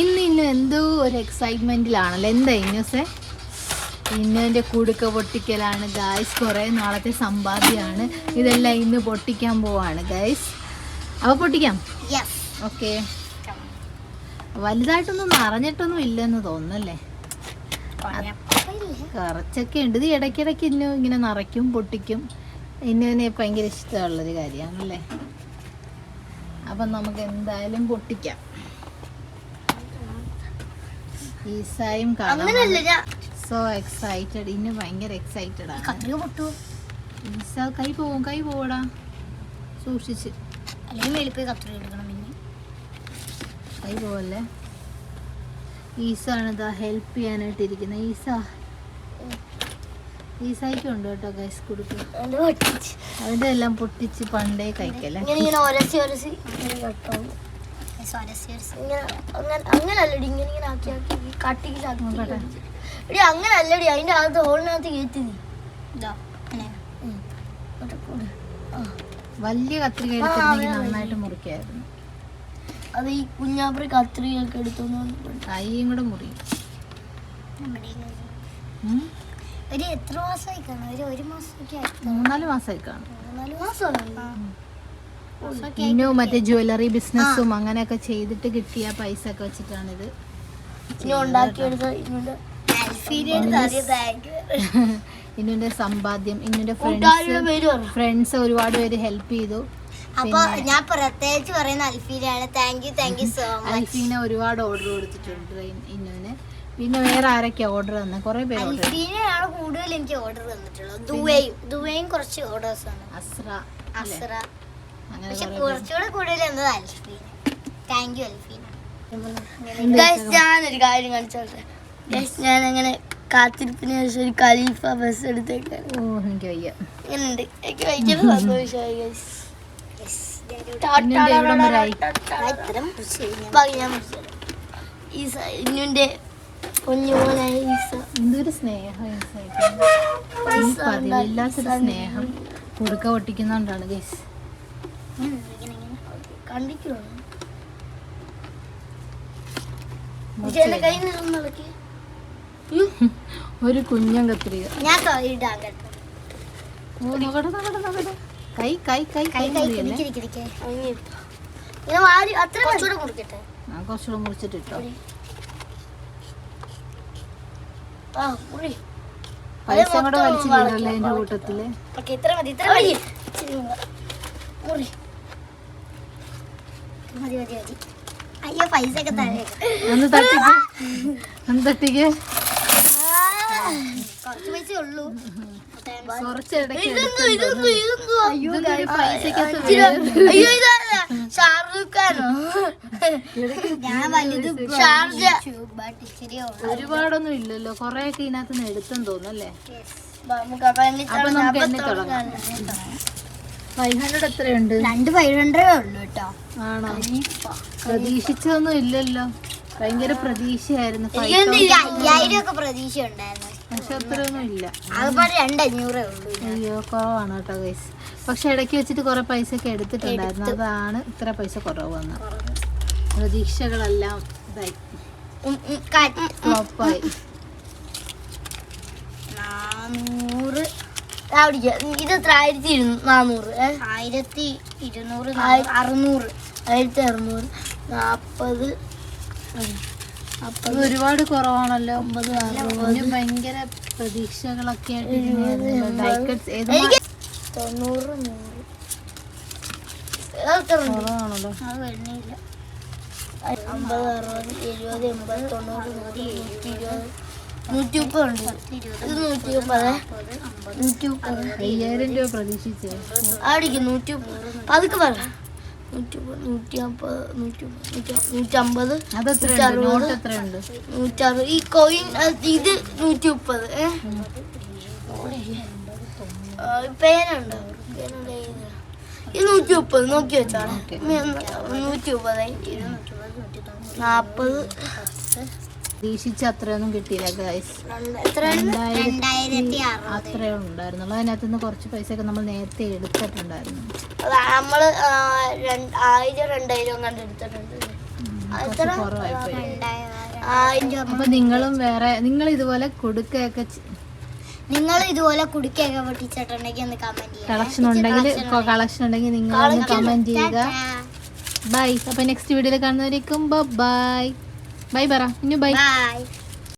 ഇന്ന് ഇന്ന് എന്തോ ഒരു എക്സൈറ്റ്മെന്റിലാണല്ലോ എന്താ ഇന്നൂസെ? ഇന്നുവിന്റെ കുടുക്ക പൊട്ടിക്കലാണ് ഗായ്സ് കുറേ നാളത്തെ സമ്പാദ്യമാണ് ഇതെല്ലാം ഇന്ന് പൊട്ടിക്കാൻ പോവാണ് ഗായ്സ് അവ പൊട്ടിക്കാം? ഓക്കെ വലുതായിട്ടൊന്നും നിറഞ്ഞിട്ടൊന്നും ഇല്ലെന്ന് തോന്നുന്നല്ലേ? കുറച്ചൊക്കെ ഉണ്ട്. ഇത് ഇടയ്ക്കിടയ്ക്ക് ഇന്നും ഇങ്ങനെ നിറയ്ക്കും പൊട്ടിക്കും. ഇന്നുവിനെ ഭയങ്കര ഇഷ്ടമുള്ളൊരു കാര്യമാണല്ലേ? അപ്പം നമുക്ക് എന്തായാലും പൊട്ടിക്കാം. ഈസായും സോ എക്സൈറ്റഡ് ഇന്ന് ഭയങ്കര എക്സൈറ്റഡ് ആണ്. ഈസ കൈ പോവും കൈ പോവടാ. സൂക്ഷിച്ച്. കൈ പോവല്ലേ? ഈസാണ് ഇതാ ഹെൽപ്പ് ചെയ്യാനായിട്ട് ഇരിക്കുന്നത് ഈസ. ഈസായിക്കും ഉണ്ട് കേട്ടോ ഗൈസ് കൊടുക്കുക അതിന്റെ എല്ലാം പൊട്ടിച്ച് പണ്ടേ കഴിക്കല്ലേ? ഇങ്ങനെ ഇങ്ങനെ ഇങ്ങനെ ആക്കി ആക്കി കട്ടിയിലാക്കി നോക്കട്ടെ. എടി അങ്ങനെ അല്ലടി അതിന്റെ അകത്ത് ഹോളിനകത്ത് കയറ്റി. വലിയ കത്രിക നന്നായിട്ട് മുറിക്കായിരുന്നു. അത് ഈ കുഞ്ഞാപ്പറി കത്രികയൊക്കെ എടുത്തോണ്ട് കൈയും കൂടെ മുറിയും. ഒരു എത്ര മാസമായി കാണും ഒരു ഒരു മാസമൊക്കെ മൂന്നാൽ മാസമായി കാണും മൂന്നാൽ മാസമായി ഇന്നു മറ്റേ ജ്വല്ലറി ബിസിനസ്സും അങ്ങനെയൊക്കെ ചെയ്തിട്ട് കിട്ടിയ പൈസ ഒക്കെ വെച്ചിട്ടാണിത് ഇന്നുന്റെ സമ്പാദ്യം ഇന്നുന്റെ ഫ്രണ്ട്സ് ഫ്രണ്ട്സ് ഒരുപാട് പേര് ഹെൽപ്പ് ചെയ്തു. അപ്പൊ ഞാൻ പ്രത്യേകിച്ച് പറയുന്ന അൽഫീനയാണ്. Thank you thank you so much Alfeena ഒരുപാട് ഓർഡർ കൊടുത്തിട്ടുണ്ട് ഇന്നുവിനെ. പിന്നെ വേറെ ആരൊക്കെയാ ഓർഡർ തന്നെ? കുറെ പേര് അൽഫീനയാണ് കൂടുതൽ എനിക്ക് ഓർഡർ തന്നിട്ടുള്ളത്. ദുബൈയും ദുബൈയും കുറച്ച് ഓർഡേഴ്സ് ആണ്. അസ്ര? അസ്ര. പക്ഷെ കുറച്ചുകൂടെ കൂടുതൽ എന്നത് അൽഫീന. Thank you അൽഫീന. എന്ത് ഞാനൊരു കാര്യം കാണിച്ചോട്ടെ? ഞാൻ അങ്ങനെ കാത്തിരിപ്പിന് ശേഷം ഒരു ഖലീഫ ബസ് എടുത്തേക്കാണ്. ഓ എനിക്ക് വയ്യ. എനിക്ക് സന്തോഷമായി. ഈസ ഈസ എന്തൊരു സ്നേഹം ഈ സൈഡിൽ. പതിവില്ലാത്തൊരു സ്നേഹം. കുടുക്ക പൊട്ടിക്കുന്നോണ്ടാണ് ഗൈസ് കണ്ടിക്കോ ഒരു കുഞ്ഞൻ കത്രിക. ഞാൻ ഇടാൻ കേട്ടോ കൈ കൈ കൈ കൈ കുറച്ചുകൂടെ മുറിച്ചിട്ട് ഇട്ടോ. പൈസ കൂടെ വലിച്ചില്ലേ എന്റെ കൂട്ടത്തിൽ? ഇത്ര മതി ഇത്ര മതി. മതി മതി മതി. അയ്യോ പൈസ ഒക്കെ തരേ. ഒന്ന് തട്ടിക്ക്. ഒന്ന് തട്ടിക്ക്. കുറച്ച് പൈസ ഉള്ളൂ. ഷാറൂഖ് ഖാനോ ഞാൻ വലുത് ഷാർജ. ഒരുപാടൊന്നും ഇല്ലല്ലോ. കൊറേ ഒക്കെ ഇതിനകത്ത് നിന്ന് എടുത്തെന്ന് തോന്നുന്നല്ലേ അപ്പൊ നമുക്ക് എന്നെ തുടങ്ങാം? ഫൈവ് ഹൺഡ്രഡ് എത്രയുണ്ട്? രണ്ട് ഫൈവ് ഹൺഡ്രഡ് ഉള്ളൂ കേട്ടോ. ആണോ? പ്രതീക്ഷിച്ചതൊന്നും ഇല്ലല്ലോ. ഭയങ്കര പ്രതീക്ഷയായിരുന്നു ഫൈവ് എനിക്കൊന്ന് ഇത് അയ്യായിരം ഒക്കെ പ്രതീക്ഷ ഉണ്ടായിരുന്നു പക്ഷെ അത്രയൊന്നും ഇല്ല. അതുപോലെ രണ്ട് അഞ്ഞൂറേ ഉള്ളൂ അയ്യോ കുറവാണ് കേട്ടോ ഗൈസ് പക്ഷെ ഇടയ്ക്ക് വെച്ചിട്ട് കുറെ പൈസ ഒക്കെ എടുത്തിട്ടുണ്ടായിരുന്നു അതാണ് ഇത്ര പൈസ കുറവ്. വന്നത് പ്രതീക്ഷകളെല്ലാം ഇതായി. ഫ്ലോപ്പായി ഇത് എത്ര? ആയിരത്തി നാനൂറ്? ആയിരത്തി ഇരുന്നൂറ് അറുന്നൂറ്. ആയിരത്തി അറുന്നൂറ്. നാൽപ്പത് ഇത് ഒരുപാട് കുറവാണല്ലോ. ഇതിന് ഭയങ്കര പ്രതീക്ഷകളൊക്കെ തൊണ്ണൂറ് നൂറ്. കുറവാണല്ലോ. അത് വരുന്നില്ല. അമ്പത് അറുപത് എഴുപത് എൺപത് തൊണ്ണൂറ് നൂറ് നൂറ്റി ഇരുപത് നൂറ്റി മുപ്പത് ഇത് നൂറ്റി മുപ്പത് നൂറ്റി മുപ്പത് അയ്യായിരം രൂപ പ്രതീക്ഷിച്ചേ. അവിടേക്ക് നൂറ്റി മുപ്പത് പതുക്കെ പറ. നൂറ്റി നൂറ്റി അമ്പത് നൂറ്റി നൂറ്റമ്പത് എത്രയുണ്ട് നൂറ്ററുപത് ഈ കോയിൻ ഇത് നൂറ്റി മുപ്പത് പേനുണ്ടോ. പേനുണ്ടോ ഇത്? നൂറ്റി മുപ്പത് നോക്കി. വെച്ചാണ് നൂറ്റി മുപ്പത് നാൽപ്പത് പ്രതീക്ഷിച്ച അത്രയൊന്നും കിട്ടിയില്ല ഗൈസ് അത്രേ ഉണ്ടായിരുന്നുള്ളൂ അതിനകത്ത് നിന്ന് കുറച്ച് പൈസ ഒക്കെ നമ്മൾ നേരത്തെ എടുത്തിട്ടുണ്ടായിരുന്നു. ആയിരം രണ്ടായിരം കണ്ട് എടുത്തിട്ടുണ്ട്. ആയിരം. അപ്പൊ നിങ്ങളും വേറെ നിങ്ങൾ ഇതുപോലെ കൊടുക്കുകയൊക്കെ നിങ്ങൾ ഇതുപോലെ കുടിക്കൊക്കെ പൊട്ടിച്ചിട്ടുണ്ടെങ്കിൽ ഒന്ന് കമന്റ് കളക്ഷൻ ഉണ്ടെങ്കിൽ കളക്ഷൻ ഉണ്ടെങ്കിൽ നിങ്ങൾ ഒന്ന് കമന്റ് ചെയ്യുക. ബൈ അപ്പൊ നെക്സ്റ്റ് വീഡിയോയിൽ കാണുന്നവരേക്കും ബൈ ബൈ പറ ഇനി ബൈ ബൈ